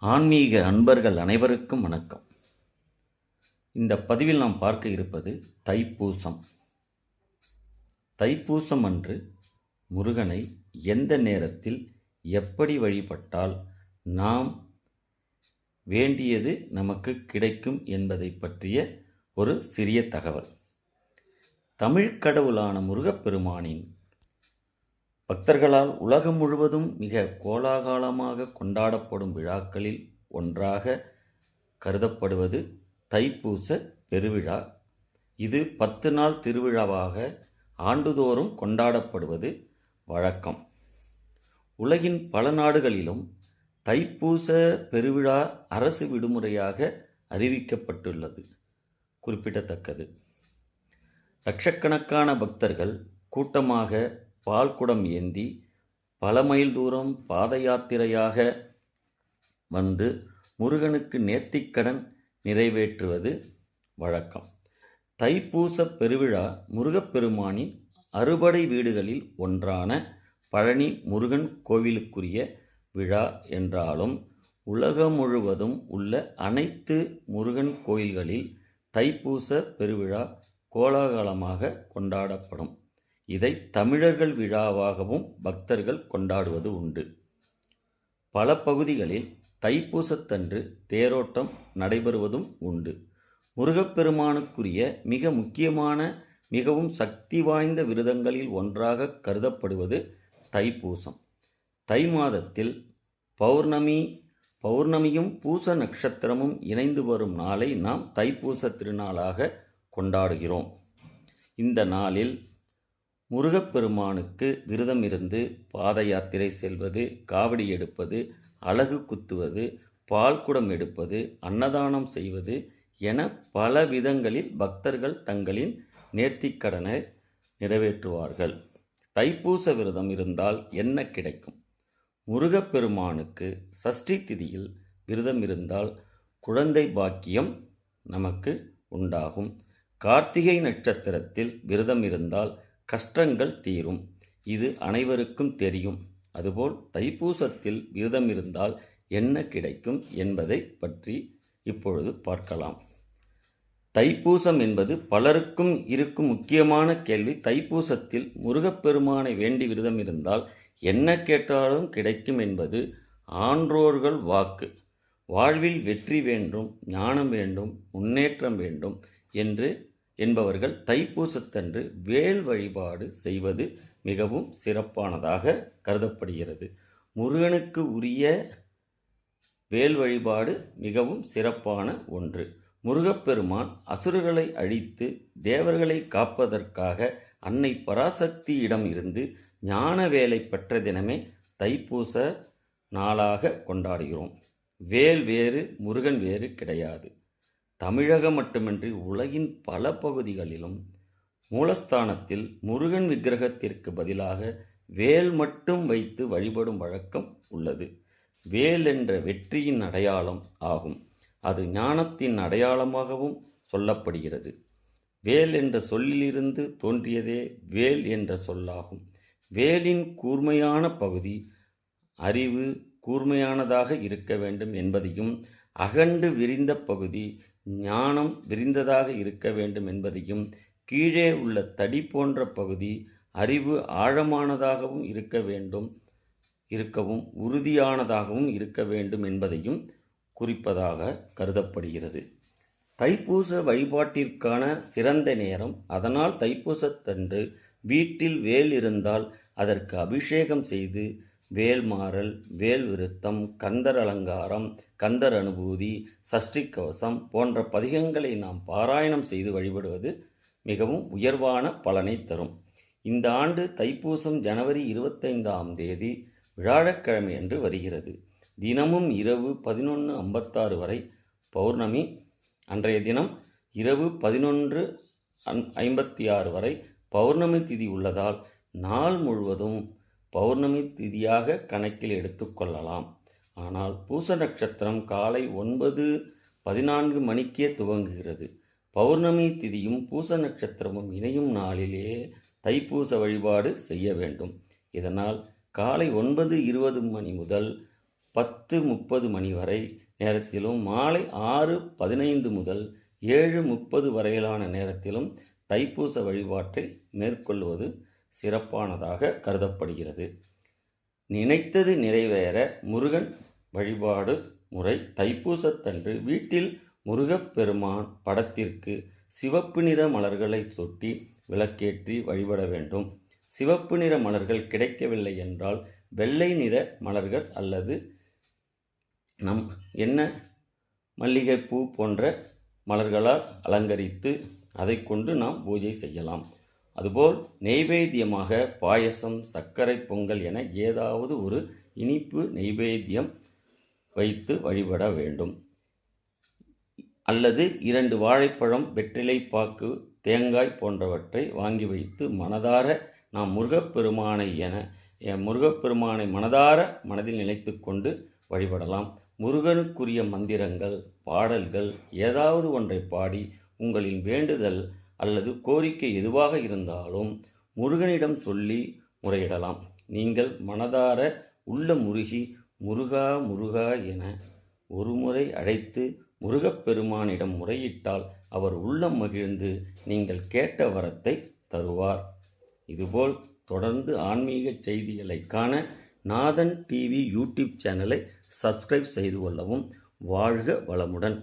ஆன்மீக அன்பர்கள் அனைவருக்கும் வணக்கம். இந்த பதிவில் நாம் பார்க்க இருப்பது தைப்பூசம். தைப்பூசம் அன்று முருகனை எந்த நேரத்தில் எப்படி வழிபட்டால் நாம் வேண்டியது நமக்கு கிடைக்கும் என்பதை பற்றிய ஒரு சிறிய தகவல். தமிழ்க் கடவுளான முருகப்பெருமானின் பக்தர்களால் உலகம் முழுவதும் மிக கோலாகலமாக கொண்டாடப்படும் விழாக்களில் ஒன்றாக கருதப்படுவது தைப்பூச பெருவிழா. இது பத்து நாள் திருவிழாவாக ஆண்டுதோறும் கொண்டாடப்படுவது வழக்கம். உலகின் பல நாடுகளிலும் தைப்பூச பெருவிழா அரசு விடுமுறையாக அறிவிக்கப்பட்டுள்ளது. குறிப்பிடத்தக்கது. லட்சக்கணக்கான பக்தர்கள் கூட்டமாக பால்குடம் ஏந்தி பல மைல் தூரம் பாத யாத்திரையாக வந்து முருகனுக்கு நேர்த்திக்கடன் நிறைவேற்றுவது வழக்கம். தைப்பூச பெருவிழா முருகப்பெருமானின் அறுபடை வீடுகளில் ஒன்றான பழனி முருகன் கோவிலுக்குரிய விழா என்றாலும் உலகம் முழுவதும் உள்ள அனைத்து முருகன் கோயில்களில் தைப்பூச பெருவிழா கோலாகலமாக கொண்டாடப்படும். இதை தமிழர்கள் விழாவாகவும் பக்தர்கள் கொண்டாடுவது உண்டு. பல பகுதிகளில் தைப்பூசத்தன்று தேரோட்டம் நடைபெறுவதும் உண்டு. முருகப்பெருமானுக்குரிய மிக முக்கியமான மிகவும் சக்தி வாய்ந்த விரதங்களில் ஒன்றாக கருதப்படுவது தைப்பூசம். தை மாதத்தில் பௌர்ணமி பௌர்ணமியும் பூச நட்சத்திரமும் இணைந்து வரும் நாளை நாம் தைப்பூச திருநாளாக கொண்டாடுகிறோம். இந்த நாளில் முருகப்பெருமானுக்கு விரதம் இருந்து பாத யாத்திரை செல்வது காவடி எடுப்பது அலகு குத்துவது பால்குடம் எடுப்பது அன்னதானம் செய்வது என பல விதங்களில் பக்தர்கள் தங்களின் நேர்த்திக்கடனை நிறைவேற்றுவார்கள். தைப்பூச விரதம் இருந்தால் என்ன கிடைக்கும்? முருகப்பெருமானுக்கு சஷ்டி திதியில் விரதம் இருந்தால் குழந்தை பாக்கியம் நமக்கு உண்டாகும். கார்த்திகை நட்சத்திரத்தில் விரதம் இருந்தால் கஷ்டங்கள் தீரும். இது அனைவருக்கும் தெரியும். அதுபோல் தைப்பூசத்தில் விரதம் இருந்தால் என்ன கிடைக்கும் என்பதை பற்றி இப்பொழுது பார்க்கலாம். தைப்பூசம் என்பது பலருக்கும் இருக்கும் முக்கியமான கேள்வி. தைப்பூசத்தில் முருகப்பெருமானை வேண்டி விரதம் இருந்தால் என்ன கேட்டாலும் கிடைக்கும் என்பது ஆன்றோர்கள் வாக்கு. வாழ்வில் வெற்றி வேண்டும் ஞானம் வேண்டும் முன்னேற்றம் வேண்டும் என்று என்பவர்கள் தைப்பூசத்தன்று வேல் வழிபாடு செய்வது மிகவும் சிறப்பானதாக கருதப்படுகிறது. முருகனுக்கு உரிய வேல் வழிபாடு மிகவும் சிறப்பான ஒன்று. முருகப்பெருமான் அசுரர்களை அழித்து தேவர்களை காப்பதற்காக அன்னை பராசக்தியிடம் இருந்து ஞான வேலை பெற்ற தினமே தைப்பூச நாளாக கொண்டாடுகிறோம். வேல் வேறு முருகன் வேறு கிடையாது. தமிழகம் மட்டுமின்றி உலகின் பல பகுதிகளிலும் மூலஸ்தானத்தில் முருகன் விக்கிரகத்திற்கு பதிலாக வேல் மட்டும் வைத்து வழிபடும் வழக்கம் உள்ளது. வேல் என்ற வெற்றியின் அடையாளம் ஆகும். அது ஞானத்தின் அடையாளமாகவும் சொல்லப்படுகிறது. வேல் என்ற சொல்லிலிருந்து தோன்றியதே வேல் என்ற சொல்லாகும். வேலின் கூர்மையான பகுதி அறிவு கூர்மையானதாக இருக்க வேண்டும் என்பதையும் அகண்டு விரிந்த பகுதி ஞானம் விரிந்ததாக இருக்க வேண்டும் என்பதையும் கீழே உள்ள தடி போன்ற பகுதி அறிவு ஆழமானதாகவும் இருக்க வேண்டும் இருக்கவும் உறுதியானதாகவும் இருக்க வேண்டும் என்பதையும் குறிப்பதாக கருதப்படுகிறது. தைப்பூச வழிபாட்டிற்கான சிறந்த நேரம் அதனால் தைப்பூசத்தன்று வீட்டில் வேல் இருந்தால் அதற்கு அபிஷேகம் செய்து வேல்மாறல் வேல் விருத்தம் கந்தர் அலங்காரம் கந்தர் அனுபூதி சஷ்டி கவசம் போன்ற பதிகங்களை நாம் பாராயணம் செய்து வழிபடுவது மிகவும் உயர்வான பலனை தரும். இந்த ஆண்டு தைப்பூசம் ஜனவரி இருபத்தைந்தாம் தேதி விழாழக்கிழமை அன்று வருகிறது. தினமும் இரவு பதினொன்று ஐம்பத்தாறு வரை பௌர்ணமி அன்றைய தினம் இரவு பதினொன்று ஐம்பத்தி ஆறு வரை பௌர்ணமி திதி உள்ளதால் நாள் முழுவதும் பௌர்ணமி திதியாக கணக்கில் எடுத்துக்கொள்ளலாம் ஆனால் பூச நட்சத்திரம் காலை ஒன்பது பதினான்கு மணிக்கே துவங்குகிறது. பௌர்ணமி திதியும் பூச நட்சத்திரமும் இணையும் நாளிலே தைப்பூச வழிபாடு செய்ய வேண்டும். இதனால் காலை ஒன்பது இருபது மணி முதல் பத்து முப்பது மணி வரை நேரத்திலும் மாலை ஆறு பதினைந்து முதல் ஏழு முப்பது வரையிலான நேரத்திலும் தைப்பூச வழிபாட்டை மேற்கொள்வது சிறப்பானதாக கருதப்படுகிறது. நினைத்தது நிறைவேற முருகன் வழிபாடு முறை தைப்பூசத்தன்று வீட்டில் முருகப்பெருமான் படத்திற்கு சிவப்பு நிற மலர்களை சொட்டி விளக்கேற்றி வழிபட வேண்டும். சிவப்பு நிற மலர்கள் கிடைக்கவில்லை என்றால் வெள்ளை நிற மலர்கள் அல்லது நம் என்ன மல்லிகைப்பூ போன்ற மலர்களால் அலங்கரித்து அதை கொண்டு நாம் பூஜை செய்யலாம். அதுபோல் நெய்வேத்தியமாக பாயசம் சர்க்கரை பொங்கல் என ஏதாவது ஒரு இனிப்பு நெய்வேத்தியம் வைத்து வழிபட வேண்டும். அல்லது இரண்டு வாழைப்பழம் வெற்றிலை பாக்கு தேங்காய் போன்றவற்றை வாங்கி வைத்து மனதார நாம் முருகப்பெருமானை என முருகப்பெருமானை மனதார மனதில் நினைத்து கொண்டு வழிபடலாம். முருகனுக்குரிய மந்திரங்கள் பாடல்கள் ஏதாவது ஒன்றை பாடி உங்களின் வேண்டுதல் அல்லது கோரிக்கை எதுவாக இருந்தாலும் முருகனிடம் சொல்லி முறையிடலாம். நீங்கள் மனதார உள்ள முருகி முருகா முருகா என ஒருமுறை அழைத்து முருகப்பெருமானிடம் முறையிட்டால் அவர் உள்ளம் மகிழ்ந்து நீங்கள் கேட்ட வரத்தை தருவார். இதுபோல் தொடர்ந்து ஆன்மீக செய்திகளை காண நாதன் டிவி யூடியூப் சேனலை சப்ஸ்கிரைப் செய்து கொள்ளவும் வாழ்க வளமுடன்.